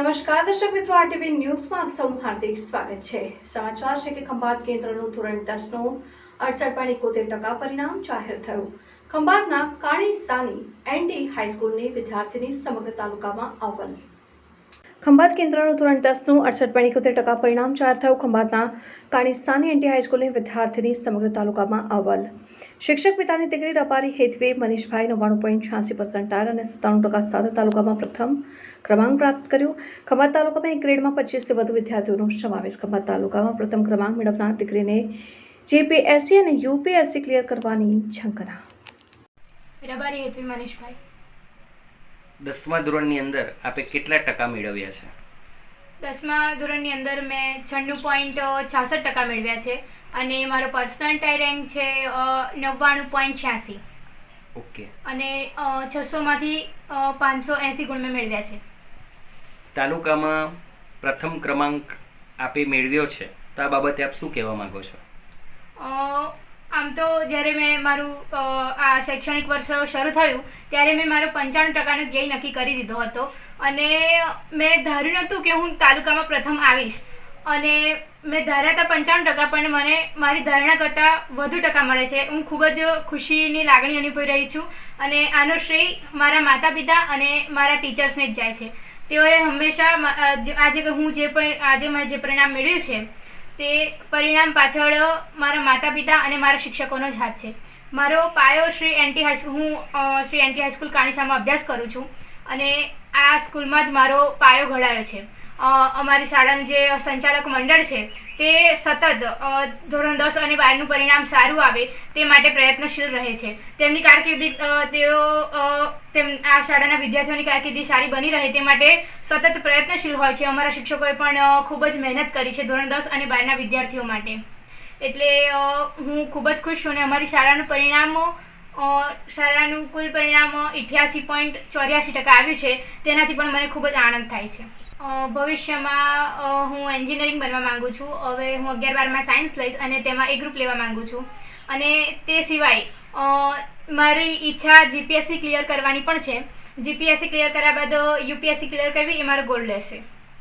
નમસ્કાર, દર્શક મિત્રો આરટીવી ન્યૂઝમાં આપ સૌનું હાર્દિક સ્વાગત છે. સમાચાર છે કે ખંભાત કેન્દ્રનું ધોરણ દસનું અડસઠ પોઈન્ટ એકોતેર ટકા પરિણામ જાહેર થયું. ખંભાતના કાણી સાની એનડી હાઈસ્કૂલની વિદ્યાર્થીની સમગ્ર તાલુકામાં અવ્વલ ખંભાત કેન્દ્રનું ધોરણ દસનું અડસઠ પોઈન્ટ એકોતેર ટકા પરિણામ જાહેર થયું ખંભાતના કાણીસાની એનટી હાઈસ્કૂલની વિદ્યાર્થીની સમગ્ર તાલુકામાં અવ્વલ શિક્ષક પિતાની દીકરી રપારી હેતવે મનીષભાઈ નવ્વાણું પોઈન્ટ છ્યાસી પર્સન્ટાઇલ અને સત્તાણું ટકા સાથે તાલુકામાં પ્રથમ ક્રમાંક પ્રાપ્ત કર્યો. ખંભાત તાલુકામાં એક ગ્રેડમાં પચીસથી વધુ વિદ્યાર્થીઓનો સમાવેશ. ખંભાત તાલુકામાં પ્રથમ ક્રમાંક મેળવનાર દીકરીને જેપીએસસી અને યુપીએસસી ક્લિયર કરવાની ઝંકના રબારી હેતવી મનીષભાઈ. દસમા ધોરણની અંદર આપે કેટલા ટકા મેળવ્યા છે? દસમા ધોરણની અંદર મેં છન્નું પોઈન્ટ છાસઠ ટકા મેળવ્યા છે અને મારો પર્સનલ ટાઈ રેન્ક છે નવ્વાણું પોઈન્ટ છ્યાસી. ઓકે. અને છસોમાંથી પાંચસો એંસી ગુણ મેં મેળવ્યા છે. તાલુકામાં પ્રથમ ક્રમાંક આપે મેળવ્યો છે તો આ બાબતે આપ શું કહેવા માંગો છો? આમ તો જ્યારે મેં મારું આ શૈક્ષણિક વર્ષ શરૂ થયું, ત્યારે મેં મારો પંચાણું ટકાનો ધ્યેય નક્કી કરી દીધો હતો. અને મેં ધાર્યું નહોતું કે હું તાલુકામાં પ્રથમ આવીશ. અને મેં ધાર્યા હતા પંચાણું ટકા, પણ મને, મારી ધારણા કરતાં વધુ ટકા મળે છે. હું ખૂબ જ ખુશીની લાગણી અનુભવી રહી છું. અને આનો શ્રેય મારા માતા પિતા અને મારા ટીચર્સને જ જાય છે. તેઓએ હંમેશા આજે હું જે પણ, આજે મેં જે પરિણામ મેળવ્યું છે તે પરિણામ પાછળ મારા માતા પિતા અને મારા શિક્ષકોનો જ હાથ છે. મારો પાયો શ્રી એનટી હાઈસ્કૂલ હું શ્રી એનટી હાઈસ્કૂલ કાણીસામાં અભ્યાસ કરું છું અને આ સ્કૂલમાં જ મારો પાયો ઘડાયો છે. અમારી શાળાનું જે સંચાલક મંડળ છે, તે સતત ધોરણ દસ અને બારનું પરિણામ સારું આવે તે માટે પ્રયત્નશીલ રહે છે. તેમની કારકિર્દી તેઓ તેમ, આ શાળાના વિદ્યાર્થીઓની કારકિર્દી સારી બની રહે તે માટે સતત પ્રયત્નશીલ હોય છે. અમારા શિક્ષકોએ પણ ખૂબ જ મહેનત કરી છે ધોરણ દસ અને બારના વિદ્યાર્થીઓ માટે. એટલે હું ખૂબ જ ખુશ છું અને અમારી શાળાનું પરિણામ શાળાનું કુલ પરિણામ અઠ્યાસી પોઈન્ટ ચોર્યાસી ટકા આવ્યું છે. તેનાથી પણ મને ખૂબ જ આનંદ થાય છે. ભવિષ્યમાં હું એન્જિનિયરિંગ બનવા માંગુ છું. હવે હું અગિયાર બારમાં સાયન્સ લઈશ અને તેમાં એ ગ્રુપ લેવા માંગુ છું. અને તે સિવાય મારી ઈચ્છા જીપીએસસી ક્લિયર કરવાની પણ છે. જીપીએસસી ક્લિયર કર્યા બાદ, યુપીએસસી ક્લિયર કરવી એ મારો ગોલ રહેશે.